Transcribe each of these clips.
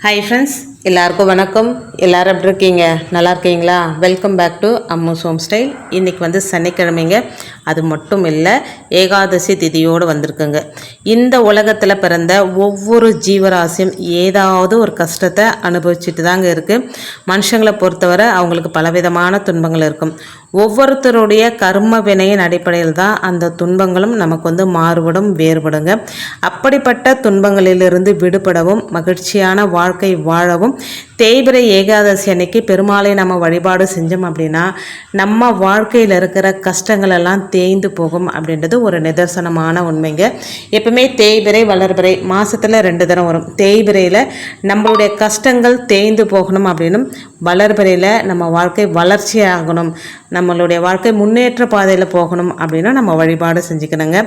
Hi friends எல்லாருக்கும் வணக்கம். எல்லாரும் எப்படி இருக்கீங்க? நல்லா இருக்கீங்களா? Welcome back to Ammu's home style இன்றைக்கி வந்து சனிக்கிழமைங்க. அது மட்டும் இல்லை ஏகாதசி திதியோடு வந்திருக்குங்க. இந்த உலகத்தில் பிறந்த ஒவ்வொரு ஜீவராசியும் ஏதாவது ஒரு கஷ்டத்தை அனுபவிச்சுட்டு தாங்க இருக்குது மனுஷங்களை பொறுத்தவரை அவங்களுக்கு பலவிதமான துன்பங்கள் இருக்கும். ஒவ்வொருத்தருடைய கர்ம வினையின் அடிப்படையில் தான் அந்த துன்பங்களும் நமக்கு வந்து மாறுபடும் வேறுபடுங்க. அப்படிப்பட்ட துன்பங்களிலிருந்து விடுபடவும் மகிழ்ச்சியான வாழ்க்கை வாழவும் தேய்பிரை ஏகாதசி அன்னைக்கு பெருமாளை நம்ம வழிபாடு செஞ்சோம் அப்படின்னா நம்ம வாழ்க்கையில் இருக்கிற கஷ்டங்கள் எல்லாம் தேய்ந்து போகும் அப்படின்றது ஒரு நிதர்சனமான உண்மைங்க. எப்பவுமே தேய்பிரை வளர்பிரை மாதத்தில் ரெண்டு தரம் வரும். தேய்பிரையில் நம்மளுடைய கஷ்டங்கள் தேய்ந்து போகணும் அப்படின்னும் வளர்பிரையில் நம்ம வாழ்க்கை வளர்ச்சி ஆகணும் நம்மளுடைய வாழ்க்கை முன்னேற்ற பாதையில் போகணும் அப்படின்னா நம்ம வழிபாடு செஞ்சுக்கணுங்க.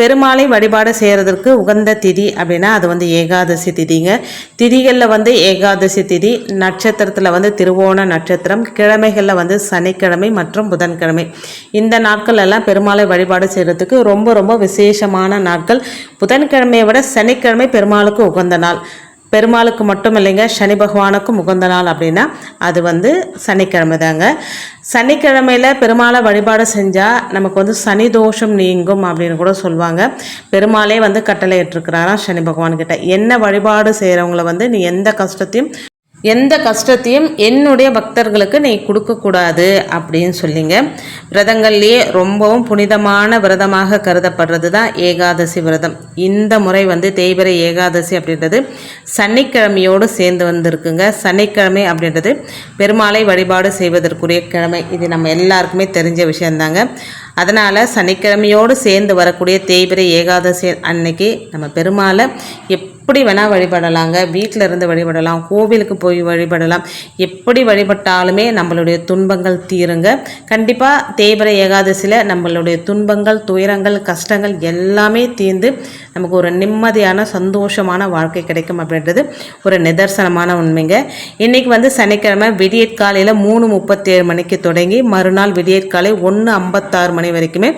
பெருமாளை வழிபாடு செய்கிறதுக்கு உகந்த திதி அப்படின்னா அது வந்து ஏகாதசி திதிங்க. திதிகளில் வந்து ஏகாதசி திதி நட்சத்திரத்தில் வந்து திருவோண நட்சத்திரம் கிழமைகளில் வந்து சனிக்கிழமை மற்றும் புதன்கிழமை. இந்த நாட்கள் எல்லாம் பெருமாளை வழிபாடு செய்கிறதுக்கு ரொம்ப ரொம்ப விசேஷமான நாட்கள். புதன்கிழமையை விட சனிக்கிழமை பெருமாளுக்கு உகந்த நாள். பெருமாளுக்கு மட்டும் இல்லைங்க சனி பகவானுக்கும் உகந்த நாள் அப்படின்னா அது வந்து சனிக்கிழமை தாங்க சனிக்கிழமையில் பெருமாளை வழிபாடு செஞ்சால் நமக்கு வந்து சனி தோஷம் நீங்கும் அப்படின்னு கூட சொல்லுவாங்க பெருமாளே வந்து கட்டளை ஏற்றுக்கிறாராம் சனி பகவான்கிட்ட. என்ன வழிபாடு செய்கிறவங்கள வந்து நீ எந்த கஷ்டத்தையும் எந்த கஷ்டத்தையும் என்னுடைய பக்தர்களுக்கு நீ கொடுக்கக்கூடாது அப்படின்னு சொல்லிங்க. விரதங்கள்லேயே ரொம்பவும் புனிதமான விரதமாக கருதப்படுறது தான் ஏகாதசி விரதம். இந்த முறை வந்து தேய்பிரை ஏகாதசி அப்படின்றது சனிக்கிழமையோடு சேர்ந்து வந்திருக்குங்க. சனிக்கிழமை அப்படின்றது பெருமாளை வழிபாடு செய்வதற்குரிய கிழமை. இது நம்ம எல்லாருக்குமே தெரிஞ்ச விஷயந்தாங்க அதனால் சனிக்கிழமையோடு சேர்ந்து வரக்கூடிய தேய்பிரை ஏகாதசி அன்னைக்கு நம்ம பெருமாளை எப் எப்படி வேணால் வழிபடலாங்க. வீட்டில் இருந்து வழிபடலாம் கோவிலுக்கு போய் வழிபடலாம். எப்படி வழிபட்டாலுமே நம்மளுடைய துன்பங்கள் தீருங்க. கண்டிப்பாக தேய்பிர ஏகாதசியில் நம்மளுடைய துன்பங்கள் துயரங்கள் கஷ்டங்கள் எல்லாமே தீர்ந்து நமக்கு ஒரு நிம்மதியான சந்தோஷமான வாழ்க்கை கிடைக்கும் அப்படின்றது ஒரு நிதர்சனமான உண்மைங்க. இன்றைக்கி வந்து சனிக்கிழமை விடியற்காலையில் மூணு முப்பத்தேழு மணிக்கு தொடங்கி மறுநாள் விடியற்காலை ஒன்று ஐம்பத்தாறு மணி வரைக்குமே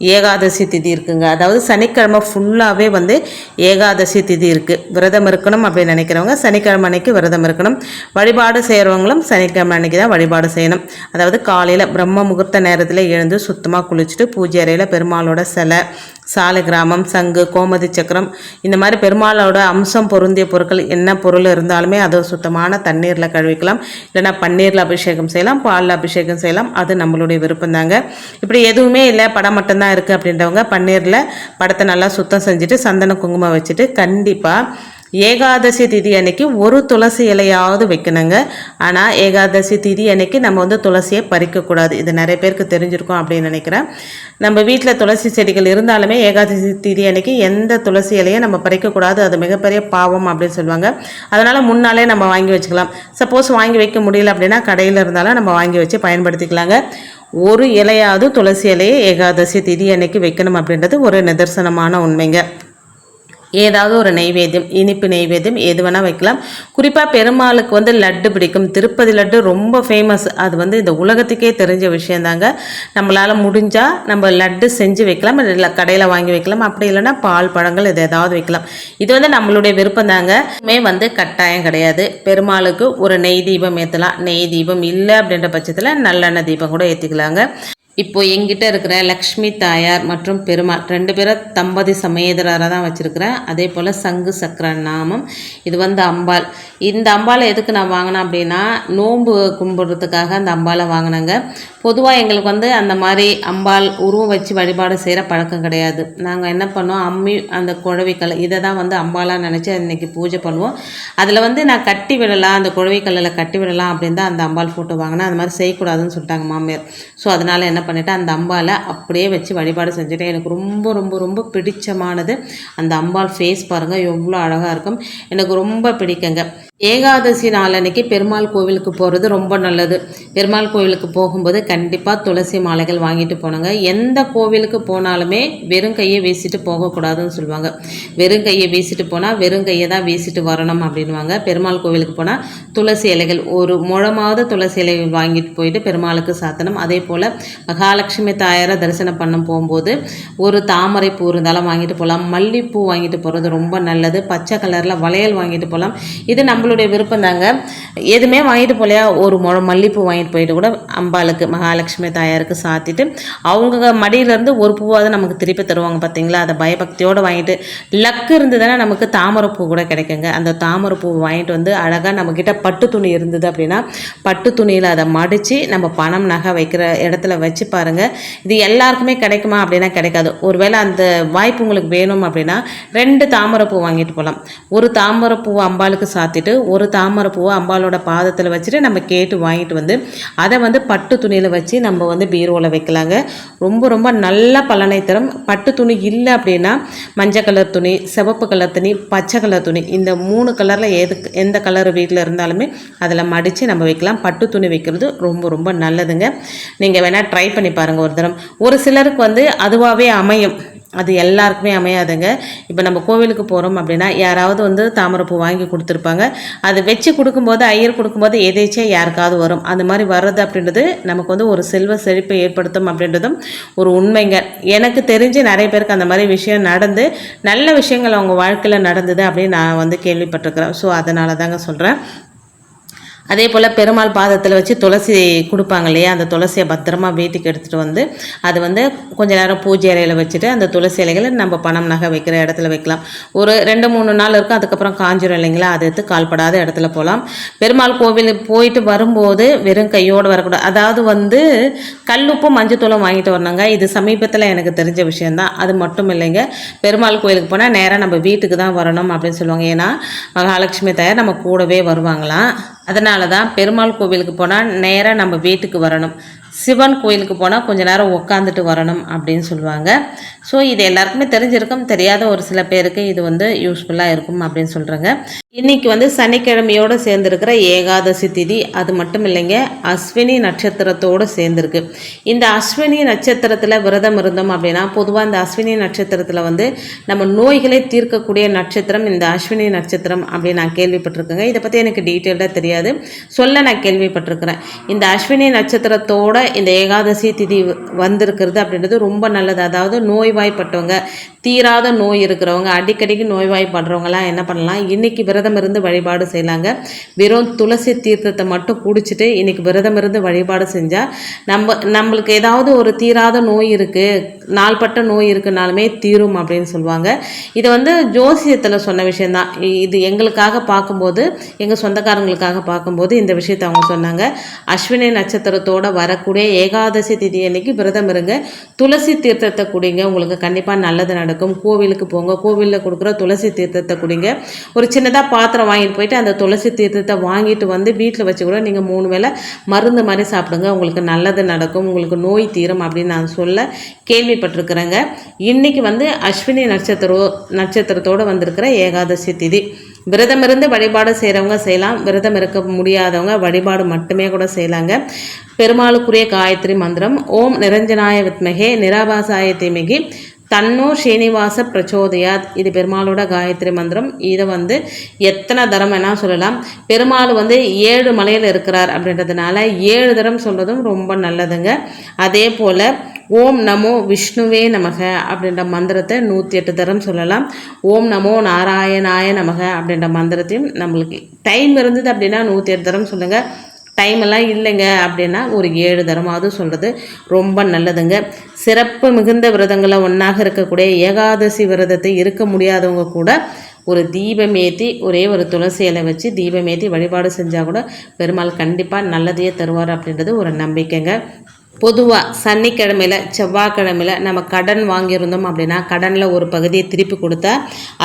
ஏகாதசி திதி இருக்குங்க. அதாவது சனிக்கிழமை ஃபுல்லாகவே வந்து ஏகாதசி திதி இருக்குது விரதம் இருக்கணும் அப்படின்னு நினைக்கிறவங்க சனிக்கிழமை அன்னைக்கு விரதம் இருக்கணும். வழிபாடு செய்கிறவங்களும் சனிக்கிழமை அன்னைக்கு தான் வழிபாடு செய்யணும். அதாவது காலையில் பிரம்ம முகூர்த்த நேரத்தில் எழுந்து சுத்தமாக குளிச்சுட்டு பூஜை அறையில் பெருமாளோட சிலை சாலை கிராமம் சங்கு கோமதி சக்கரம் இந்த மாதிரி பெருமாளோட அம்சம் பொருந்திய பொருட்கள் என்ன பொருள் இருந்தாலுமே அதை சுத்தமான தண்ணீரில் கழுவிக்கலாம். இல்லைன்னா பன்னீரில் அபிஷேகம் செய்யலாம் பாலில் அபிஷேகம் செய்யலாம். அது நம்மளுடைய விருப்பம் தாங்க. இப்படி எதுவுமே இல்லை படம் மட்டும்தான் இருக்குது அப்படின்றவங்க பன்னீரில் படத்தை நல்லா சுத்தம் செஞ்சுட்டு சந்தன குங்குமம் வச்சுட்டு கண்டிப்பாக ஏகாதசி திதி அன்னைக்கு ஒரு துளசி இலையாவது வைக்கணுங்க. ஆனால் ஏகாதசி திதி அன்னைக்கு நம்ம வந்து துளசியை பறிக்கக்கூடாது. இது நிறைய பேருக்கு தெரிஞ்சிருக்கும் அப்படின்னு நினைக்கிறேன். நம்ம வீட்டில் துளசி செடிகள் இருந்தாலுமே ஏகாதசி திதி அன்னைக்கு எந்த துளசி இலையை நம்ம பறிக்கக்கூடாது. அது மிகப்பெரிய பாவம் அப்படின்னு சொல்லுவாங்க. அதனால் முன்னாலே நம்ம வாங்கி வச்சுக்கலாம். சப்போஸ் வாங்கி வைக்க முடியல அப்படின்னா கடையில் இருந்தாலும் நம்ம வாங்கி வச்சு பயன்படுத்திக்கலாங்க. ஒரு இலையாவது துளசி இலையை ஏகாதசி திதி அன்னைக்கு வைக்கணும் அப்படின்றது ஒரு நிதர்சனமான உண்மைங்க. ஏதாவது ஒரு நெய்வேத்தியம் இனிப்பு நெய்வேத்தியம் எது வேணால் வைக்கலாம். குறிப்பாக பெருமாளுக்கு வந்து லட்டு பிடிக்கும். திருப்பதி லட்டு ரொம்ப ஃபேமஸ் அது வந்து இந்த உலகத்துக்கே தெரிஞ்ச விஷயந்தாங்க. நம்மளால் முடிஞ்சால் நம்ம லட்டு செஞ்சு வைக்கலாம். இல்லை கடையில் வாங்கி வைக்கலாம். அப்படி இல்லைன்னா பால் பழங்கள் இது ஏதாவது வைக்கலாம். இது வந்து நம்மளுடைய விருப்பம் தாங்க வந்து கட்டாயம் கிடையாது. பெருமாளுக்கு ஒரு நெய் தீபம் ஏற்றலாம் நெய் தீபம் இல்லை அப்படின்ற பட்சத்தில் நல்லெண்ணெய் தீபம் கூட ஏற்றிக்கலாங்க இப்போ எங்கிட்ட இருக்கிற லக்ஷ்மி தாயார் மற்றும் பெருமாள் ரெண்டு பேரும் தம்பதி சமேதராக தான் வச்சுருக்கிறேன். அதே போல் சங்கு சக்கர நாமம் இது வந்து அம்பாள். இந்த அம்பாளை எதுக்கு நான் வாங்கினேன் அப்படின்னா நோன்பு கும்பிட்றதுக்காக அந்த அம்பாளை வாங்கினேங்க. பொதுவாக எங்களுக்கு வந்து அந்த மாதிரி அம்பாள் உருவம் வச்சு வழிபாடு செய்கிற பழக்கம் கிடையாது. நாங்கள் என்ன பண்ணோம் அம்மி அந்த குழவிக்கல் இதை தான் வந்து அம்பாலாக நினச்சி இன்றைக்கி பூஜை பண்ணுவோம். அதில் வந்து நான் கட்டி விடலாம் அந்த குழவிக்கல்லில் கட்டி விடலாம் அப்படின்னு தான் அந்த அம்பாள் ஃபோட்டோ வாங்கினேன். அந்த மாதிரி செய்யக்கூடாதுன்னு சொல்லிட்டாங்க மாமியார். ஸோ அதனால் என்ன பண்ணிட்டேன். அந்த அம்பாலை அப்படியே வச்சு வழிபாடு செஞ்சுட்டேன். எனக்கு ரொம்ப ரொம்ப ரொம்ப பிடிச்சமானது அந்த அம்பாள் ஃபேஸ் பாருங்கள் எவ்வளோ அழகாக இருக்கும். எனக்கு ரொம்ப பிடிக்குங்க. ஏகாதசி நாளன்னைக்கு பெருமாள் கோவிலுக்கு போகிறது ரொம்ப நல்லது. பெருமாள் கோவிலுக்கு போகும்போது கண்டிப்பாக துளசி மாலைகள் வாங்கிட்டு போனோங்க எந்த கோவிலுக்கு போனாலுமே வெறும் கையை வீசிட்டு போகக்கூடாதுன்னு சொல்லுவாங்க. வெறும் கையை வீசிட்டு போனால் வெறும் கையை தான் வீசிட்டு வரணும் அப்படின்வாங்க பெருமாள் கோவிலுக்கு போனால் துளசி இலைகள் ஒரு முழமாவது துளசி இலைகள் வாங்கிட்டு போயிட்டு பெருமாளுக்கு சாத்தணும். அதே போல் மகாலட்சுமி தாயாரை தரிசனம் பண்ண போகும்போது ஒரு தாமரை பூ இருந்தாலும் வாங்கிட்டு போகலாம். மல்லிப்பூ வாங்கிட்டு போகிறது ரொம்ப நல்லது. பச்சை கலரில் வளையல் வாங்கிட்டு போகலாம். இது நம்ம நம்மளுடைய விருப்பம் தாங்க. எதுவுமே வாங்கிட்டு போலையா? ஒரு மொ மல்லிப்பூ வாங்கிட்டு போயிட்டு கூட அம்பாளுக்கு மகாலட்சுமி தாயாருக்கு சாத்திட்டு அவங்க மடியிலேருந்து ஒரு பூவாவது நமக்கு திருப்பி தருவாங்க பார்த்தீங்களா அதை பயபக்தியோடு வாங்கிட்டு லக்கு இருந்ததுன்னா நமக்கு தாமரைப்பூ கூட கிடைக்குங்க. அந்த தாமரைப்பூ வாங்கிட்டு வந்து அழகாக நம்மக்கிட்ட பட்டு துணி இருந்தது அப்படின்னா பட்டு துணியில் அதை மடித்து நம்ம பணம் நகை வைக்கிற இடத்துல வச்சு பாருங்கள் இது எல்லாருக்குமே கிடைக்குமா அப்படின்னா கிடைக்காது. ஒருவேளை அந்த வாய்ப்பு உங்களுக்கு வேணும் அப்படின்னா ரெண்டு தாமரைப்பூ வாங்கிட்டு போகலாம் ஒரு தாமரைப்பூவை அம்பாளுக்கு சாத்திட்டு ஒரு தாமரை பூவை அம்பாளோட பாதத்தில் வச்சுட்டு நம்ம கேட்டு வாங்கிட்டு வந்து அதை வந்து பட்டு துணியில் வச்சு நம்ம வந்து பீரோவில் வைக்கலாங்க. ரொம்ப ரொம்ப நல்ல பலனை தரும். பட்டு துணி இல்லை அப்படின்னா மஞ்சள் கலர் துணி சிவப்பு கலர் துணி பச்சை கலர் துணி இந்த மூணு கலரில் எது எந்த கலர் வீட்டில் இருந்தாலுமே அதில் மடித்து நம்ம வைக்கலாம். பட்டு துணி வைக்கிறது ரொம்ப ரொம்ப நல்லதுங்க. நீங்கள் வேணால் ட்ரை பண்ணி பாருங்கள் ஒரு தரம். ஒரு சிலருக்கு வந்து அதுவாகவே அமையும். அது எல்லாருக்குமே அமையாதுங்க. இப்போ நம்ம கோவிலுக்கு போகிறோம் அப்படின்னா யாராவது வந்து தாமரைப்பூ வாங்கி கொடுத்துருப்பாங்க. அது வச்சு கொடுக்கும்போது ஐயர் கொடுக்கும்போது எதேச்சியாக யாருக்காவது வரும். அந்த மாதிரி வர்றது அப்படின்றது நமக்கு வந்து ஒரு செல்வ செழிப்பை ஏற்படுத்தும் அப்படின்றதும் ஒரு உண்மைங்க. எனக்கு தெரிஞ்சு நிறைய பேருக்கு அந்த மாதிரி விஷயம் நடந்து நல்ல விஷயங்கள் அவங்க வாழ்க்கையில் நடந்தது அப்படின்னு நான் வந்து கேள்விப்பட்டிருக்கிறேன். ஸோ அதனால தாங்க சொல்கிறேன் அதே போல் பெருமாள் பாதத்தில் வச்சு துளசி கொடுப்பாங்க இல்லையா? அந்த துளசியை பத்திரமா வீட்டுக்கு எடுத்துகிட்டு வந்து அது வந்து கொஞ்ச நேரம் பூஜை அறையில் வச்சுட்டு அந்த துளசி இலைகளை நம்ம பணம் நகை வைக்கிற இடத்துல வைக்கலாம். ஒரு ரெண்டு மூணு நாள் இருக்கும் அதுக்கப்புறம் காஞ்சிரும் இல்லைங்களா? அதை எடுத்து கால்படாத இடத்துல போகலாம் பெருமாள் கோவிலுக்கு போயிட்டு வரும்போது வெறும் கையோடு வரக்கூடாது. அதாவது வந்து கல்லுப்பும் மஞ்சத்தூளும் வாங்கிட்டு வரணுங்க. இது சமீபத்தில் எனக்கு தெரிஞ்ச விஷயந்தான் அது மட்டும் இல்லைங்க. பெருமாள் கோயிலுக்கு போனால் நேராக நம்ம வீட்டுக்கு தான் வரணும் அப்படின்னு சொல்லுவாங்க. ஏன்னா மகாலட்சுமி தாயார் நம்ம கூடவே வருவாங்களாம். அதனால தான் பெருமாள் கோவிலுக்கு போனால் நேராக நம்ம வீட்டுக்கு வரணும். சிவன் கோயிலுக்கு போனால் கொஞ்ச நேரம் உட்காந்துட்டு வரணும் அப்படின்னு சொல்லுவாங்க. ஸோ இது எல்லாருக்குமே தெரிஞ்சிருக்கும். தெரியாத ஒரு சில பேருக்கு இது வந்து யூஸ்ஃபுல்லாக இருக்கும் அப்படின்னு சொல்கிறாங்க இன்றைக்கி வந்து சனிக்கிழமையோடு சேர்ந்துருக்கிற ஏகாதசி திதி அது மட்டும் இல்லைங்க அஸ்வினி நட்சத்திரத்தோடு சேர்ந்துருக்கு. இந்த அஸ்வினி நட்சத்திரத்தில் விரதம் இருந்தோம் அப்படின்னா பொதுவாக இந்த அஸ்வினி நட்சத்திரத்தில் வந்து நம்ம நோய்களை தீர்க்கக்கூடிய நட்சத்திரம் இந்த அஸ்வினி நட்சத்திரம் அப்படின்னு நான் கேள்விப்பட்டிருக்கேங்க. இதை பற்றி எனக்கு டீட்டெயில்டாக தெரியாது. சொல்ல நான் கேள்விப்பட்டிருக்கிறேன். இந்த அஸ்வினி நட்சத்திரத்தோட இந்த ஏகாதசி திதி வந்திருக்கிறது அப்படின்றது ரொம்ப நல்லது. அதாவது நோய்வாய்ப்பட்டவங்க தீராத நோய் இருக்கிறவங்க அடிக்கடிக்கு நோய்வாய்ப்படுறவங்களாம் என்ன பண்ணலாம்? இன்றைக்கி விரதம் இருந்து வழிபாடு செய்யலாங்க. வெறும் துளசி தீர்த்தத்தை மட்டும் குடிச்சிட்டு இன்றைக்கி விரதம் இருந்து வழிபாடு செஞ்சால் நம்ம நம்மளுக்கு ஏதாவது ஒரு தீராத நோய் இருக்குது நாள்பட்ட நோய் இருக்குனாலுமே தீரும் அப்படின்னு சொல்லுவாங்க. இது வந்து ஜோசியத்தில் சொன்ன விஷயந்தான் இது எங்களுக்காக பார்க்கும்போது எங்கள் சொந்தக்காரங்களுக்காக பார்க்கும்போது இந்த விஷயத்தை அவங்க சொன்னாங்க. அஸ்வினி நட்சத்திரத்தோட வரக்கூடிய ஏகாதசி திதி அன்னைக்கு விரதம் இருங்க. துளசி தீர்த்தத்தை குடிங்க. உங்களுக்கு கண்டிப்பாக நல்லது நடக்கும். கோவிலுக்கு போங்க. கோவிலில் கொடுக்குற துளசி தீர்த்தத்தை குடிங்க. ஒரு சின்னதாக பாத்திரம் வாங்கிட்டு போயிட்டு அந்த துளசி தீர்த்தத்தை வாங்கிட்டு வந்து வீட்டில் வச்சு கூட நீங்கள் மூணு வேளை மருந்து மாதிரி சாப்பிடுங்க. உங்களுக்கு நல்லது நடக்கும். உங்களுக்கு நோய் தீரும் அப்படின்னு நான் சொல்ல கேள்விப்பட்டிருக்கிறேங்க. இன்றைக்கி வந்து அஸ்வினி நட்சத்திரோ நட்சத்திரத்தோடு வந்திருக்கிற ஏகாதசி திதி. விரதம் இருந்து வழிபாடு செய்கிறவங்க செய்யலாம். விரதம் இருக்க முடியாதவங்க வழிபாடு மட்டுமே கூட செய்யலாங்க. பெருமாளுக்குரிய காயத்ரி மந்திரம் ஓம் நிரஞ்சனாய வித்மகே நிராபாசாய தீமிகி தன்னோ ஸ்ரீனிவாச பிரச்சோதயாத். இது பெருமாளோட காயத்ரி மந்திரம். இதை வந்து எத்தனை தரம் வேணால் சொல்லலாம். பெருமாள் வந்து ஏழு மலையில் இருக்கிறார் அப்படின்றதுனால ஏழு தரம் சொல்கிறதும் ரொம்ப நல்லதுங்க. அதே போல் ஓம் நமோ விஷ்ணுவே நமக அப்படின்ற மந்திரத்தை நூற்றி எட்டு தரம் சொல்லலாம். ஓம் நமோ நாராயணாய நமக அப்படின்ற மந்திரத்தையும் நம்மளுக்கு டைம் இருந்தது அப்படின்னா நூற்றி எட்டு தரம் சொல்லுங்கள் டைம் எல்லாம் இல்லைங்க அப்படின்னா ஒரு ஏழு தரமாவது சொல்கிறது ரொம்ப நல்லதுங்க. சிறப்பு மிகுந்த விரதங்களை ஒன்றாக இருக்கக்கூடிய ஏகாதசி விரதத்தை இருக்க முடியாதவங்க கூட ஒரு தீபம் ஏற்றி ஒரே ஒரு துளசி இலை வச்சு தீபம் ஏற்றி வழிபாடு செஞ்சால் கூட பெருமாள் கண்டிப்பாக நல்லதையே தருவார் அப்படின்றது ஒரு நம்பிக்கைங்க. பொதுவாக சனிக்கிழமையில் செவ்வாய்க்கிழமையில் நம்ம கடன் வாங்கியிருந்தோம் அப்படின்னா கடனில் ஒரு பகுதியை திருப்பி கொடுத்தா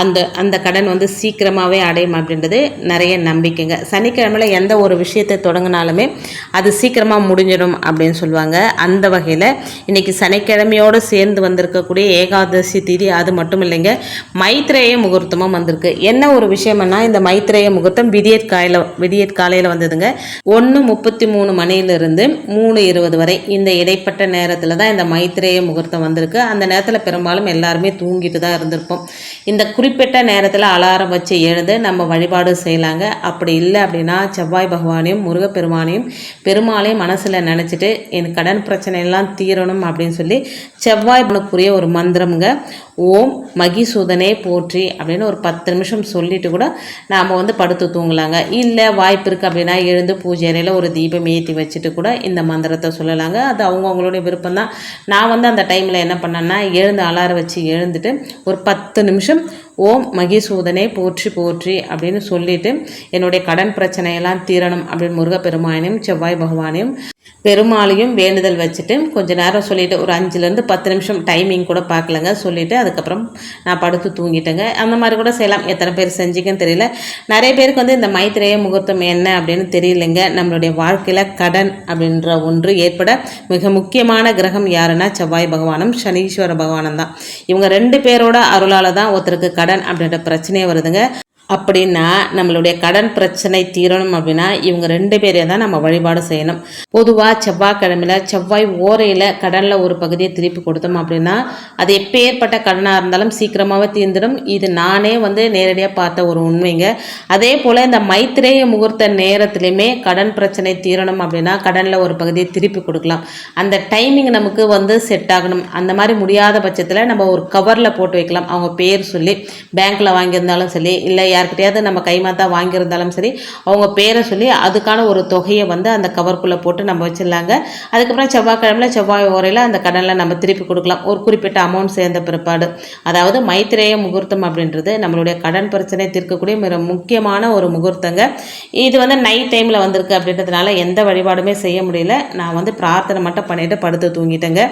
அந்த அந்த கடன் வந்து சீக்கிரமாகவே அடையும் அப்படின்றது நிறைய நம்பிக்கைங்க. சனிக்கிழமையில் எந்த ஒரு விஷயத்தை தொடங்கினாலுமே அது சீக்கிரமாக முடிஞ்சிடும் அப்படின்னு சொல்லுவாங்க. அந்த வகையில் இன்றைக்கி சனிக்கிழமையோடு சேர்ந்து வந்திருக்கக்கூடிய ஏகாதசி திதி அது மட்டும் இல்லைங்க மைத்ரேய முகூர்த்தமும் வந்திருக்கு. என்ன ஒரு விஷயம்னா இந்த மைத்ரேய முகூர்த்தம் விடியற்காலையில் காலையில் காலையில் வந்ததுங்க. ஒன்று முப்பத்தி மூணு மணியிலிருந்து மூணு இருபது வரை இந்த இடைப்பட்ட நேரத்தில் தான் இந்த மைத்திரேய முகூர்த்தம் வந்திருக்கு. அந்த நேரத்தில் பெரும்பாலும் எல்லாருமே தூங்கிட்டு தான் இருந்திருப்போம். இந்த குறிப்பிட்ட நேரத்தில் அலாரம் வச்சு எழுந்து நம்ம வழிபாடு செய்யலாங்க. அப்படி இல்லை அப்படின்னா செவ்வாய் பகவானையும் முருகப்பெருமானையும் பெருமாளையும் மனசில் நினச்சிட்டு என் கடன் பிரச்சனை எல்லாம் தீரணும் அப்படின்னு சொல்லி செவ்வாய் பகவானுக்குரிய ஒரு மந்திரம்ங்க. ஓம் மகிசூதனே போற்றி அப்படின்னு ஒரு பத்து நிமிஷம் சொல்லிட்டு கூட நாம் வந்து படுத்து தூங்கலாங்க. இல்லை வாய்ப்பு இருக்குது அப்படின்னா எழுந்து பூஜை அறையில் ஒரு தீபம் ஏற்றி வச்சுட்டு கூட இந்த மந்திரத்தை சொல்லலாங்க. அது அவங்கவுங்களுடைய விருப்பம் தான் நான் வந்து அந்த டைமில் என்ன பண்ணேன்னா எழுந்து அலாரம் வச்சு எழுந்துட்டு ஒரு பத்து நிமிஷம் ஓம் மகிசூதனை போற்றி போற்றி அப்படின்னு சொல்லிட்டு என்னுடைய கடன் பிரச்சனையெல்லாம் தீரணும் அப்படின்னு முருகப்பெருமானையும் செவ்வாய் பகவானையும் பெருமாளையும் வேண்டுதல் வச்சுட்டு கொஞ்சம் நேரம் சொல்லிவிட்டு ஒரு அஞ்சுலேருந்து பத்து நிமிஷம் டைமிங் கூட பார்க்கலங்க. சொல்லிவிட்டு அதுக்கப்புறம் நான் படுத்து தூங்கிட்டேங்க. அந்த மாதிரி கூட செய்யலாம். எத்தனை பேர் செஞ்சுக்கன்னு தெரியல. நிறைய பேருக்கு வந்து இந்த மைத்திரைய முகூர்த்தம் என்ன அப்படின்னு தெரியலைங்க. நம்மளுடைய வாழ்க்கையில் கடன் அப்படின்ற ஒன்று ஏற்பட மிக முக்கியமான கிரகம் யாருன்னா செவ்வாய் பகவானும் சனீஸ்வர பகவானும் தான். இவங்க ரெண்டு பேரோட அருளால் தான் ஒருத்தருக்கு கடன் அப்படின்ற பிரச்சனையே வருதுங்க. அப்படின்னா நம்மளுடைய கடன் பிரச்சனை தீரணும் அப்படின்னா இவங்க ரெண்டு பேரையும் தான் நம்ம வழிபாடு செய்யணும். பொதுவாக செவ்வாய்க்கிழமையில் செவ்வாய் ஓரையில் கடனில் ஒரு பகுதியை திருப்பி கொடுத்தோம் அப்படின்னா அது எப்பேற்பட்ட கடனாக இருந்தாலும் சீக்கிரமாகவே தீர்ந்துடும். இது நானே வந்து நேரடியாக பார்த்த ஒரு உண்மைங்க. அதே போல் இந்த மைத்திரேய முகூர்த்த நேரத்துலையுமே கடன் பிரச்சனை தீரணும் அப்படின்னா கடனில் ஒரு பகுதியை திருப்பி கொடுக்கலாம். அந்த டைமிங் நமக்கு வந்து செட் ஆகணும். அந்த மாதிரி முடியாத பட்சத்தில் நம்ம ஒரு கவரில் போட்டு வைக்கலாம். அவங்க பேர் சொல்லி பேங்க்கில் வாங்கியிருந்தாலும் சரி இல்லை யார்கிட்டையாவது நம்ம கைமாத்தா வாங்கியிருந்தாலும் சரி அவங்க பேரை சொல்லி அதுக்கான ஒரு தொகையை வந்து அந்த கவர்க்குள்ளே போட்டு நம்ம வச்சிடலாங்க. அதுக்கப்புறம் செவ்வாய்க்கிழமையில் செவ்வாய் ஓரையில் அந்த கடனில் நம்ம திருப்பி கொடுக்கலாம். ஒரு குறிப்பிட்ட அமௌண்ட் சேர்ந்த பிற்பாடு. அதாவது மைத்திரேய முகூர்த்தம் அப்படின்றது நம்மளுடைய கடன் பிரச்சனை தீர்க்கக்கூடிய மிக முக்கியமான ஒரு முகூர்த்தங்க. இது வந்து நைட் டைமில் வந்திருக்கு அப்படின்றதுனால எந்த வழிபாடுமே செய்ய முடியல. நான் வந்து பிரார்த்தனை மட்டும் பண்ணிட்டு படுத்து தூங்கிட்டேங்க.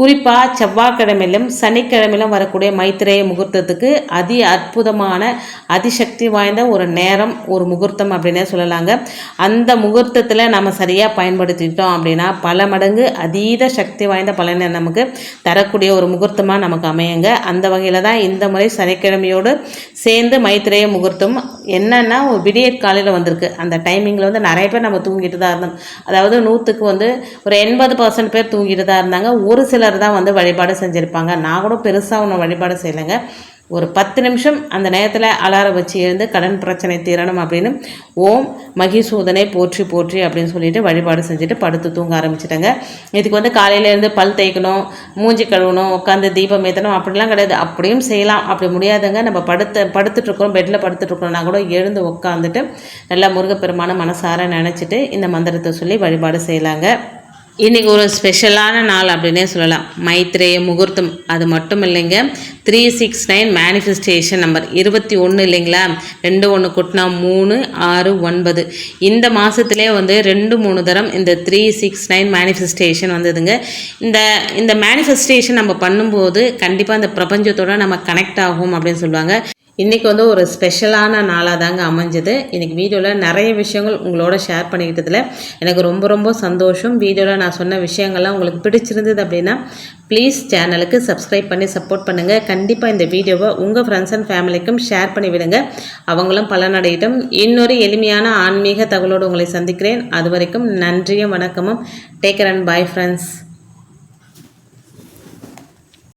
குறிப்பாக செவ்வாய்க்கிழமையிலும் சனிக்கிழமையிலும் வரக்கூடிய மைத்திரேய முகூர்த்தத்துக்கு அதி அற்புதமான அதிசக்தி சக்தி வாய்ந்த ஒரு நேரம் ஒரு முகூர்த்தம் அப்படின்னே சொல்லலாங்க. அந்த முகூர்த்தத்தில் நம்ம சரியாக பயன்படுத்திட்டோம் அப்படின்னா பல மடங்கு அதீத சக்தி வாய்ந்த பலனை நமக்கு தரக்கூடிய ஒரு முகூர்த்தமாக நமக்கு அமையுங்க. அந்த வகையில் தான் இந்த முறை சனிக்கிழமையோடு சேர்ந்து மைத்திரேய முகூர்த்தம். என்னென்னா ஒரு விடியற் காலையில் வந்திருக்கு. அந்த டைமிங்கில் வந்து நிறைய பேர் நம்ம தூங்கிட்டு தான் இருந்தோம். அதாவது நூற்றுக்கு வந்து ஒரு எண்பது பர்சன்ட் பேர் தூங்கிட்டு தான் இருந்தாங்க. ஒரு சிலர் தான் வந்து வழிபாடு செஞ்சுருப்பாங்க. நான் கூட பெருசாக ஒன்று வழிபாடு செய்யலைங்க. ஒரு பத்து நிமிஷம் அந்த நேரத்தில் அலாரம் வச்சு எழுந்து கடன் பிரச்சனை தீரணும் அப்படின்னு ஓம் மகிசூதனை போற்றி போற்றி அப்படின்னு சொல்லிட்டு வழிபாடு செஞ்சுட்டு படுத்து தூங்க ஆரம்பிச்சிட்டாங்க. இதுக்கு வந்து காலையிலேருந்து பல் தேய்க்கணும் மூஞ்சி கழுவணும் உட்காந்து தீபம் ஏற்றணும் அப்படிலாம் கிடையாது. அப்படியும் செய்யலாம். அப்படி முடியாதுங்க. நம்ம படுத்த படுத்துட்ருக்கோம் பெட்டில் படுத்துட்ருக்கோம்னா கூட எழுந்து உட்காந்துட்டு நல்லா முருகப்பெருமான மனசார நினச்சிட்டு இந்த மந்திரத்தை சொல்லி வழிபாடு செய்யலாங்க. இன்றைக்கி ஒரு ஸ்பெஷலான நாள் அப்படின்னே சொல்லலாம். மைத்ரேய முகூர்த்தம். அது மட்டும் இல்லைங்க. Three six nine manifestation number இருபத்தி ஒன்று இல்லைங்களா? ரெண்டு ஒன்று கொட்டினா மூணு ஆறு ஒன்பது. இந்த மாதத்துலேயே வந்து ரெண்டு மூணு தரம் இந்த த்ரீ சிக்ஸ் நைன் மேனிஃபெஸ்டேஷன் வந்ததுங்க. இந்த இந்த மேனிஃபெஸ்டேஷன் நம்ம பண்ணும்போது கண்டிப்பாக இந்த பிரபஞ்சத்தோட நம்ம கனெக்ட் ஆகும் அப்படின்னு சொல்லுவாங்க. இன்றைக்கி வந்து ஒரு ஸ்பெஷலான நாளாக தாங்க அமைஞ்சது. இன்றைக்கி வீடியோவில் நிறைய விஷயங்கள் உங்களோட ஷேர் பண்ணிக்கிட்டதில் எனக்கு ரொம்ப ரொம்ப சந்தோஷம். வீடியோவில் நான் சொன்ன விஷயங்கள்லாம் உங்களுக்கு பிடிச்சிருந்தது அப்படின்னா ப்ளீஸ் சேனலுக்கு சப்ஸ்கிரைப் பண்ணி சப்போர்ட் பண்ணுங்கள் கண்டிப்பாக இந்த வீடியோவை உங்கள் ஃப்ரெண்ட்ஸ் அண்ட் ஃபேமிலிக்கும் ஷேர் பண்ணி விடுங்க. அவங்களும் பலனடையிட்டும். இன்னொரு எளிமையான ஆன்மீக தகவலோடு உங்களை சந்திக்கிறேன். அது வரைக்கும் நன்றியும் வணக்கமும். Taker and bye friends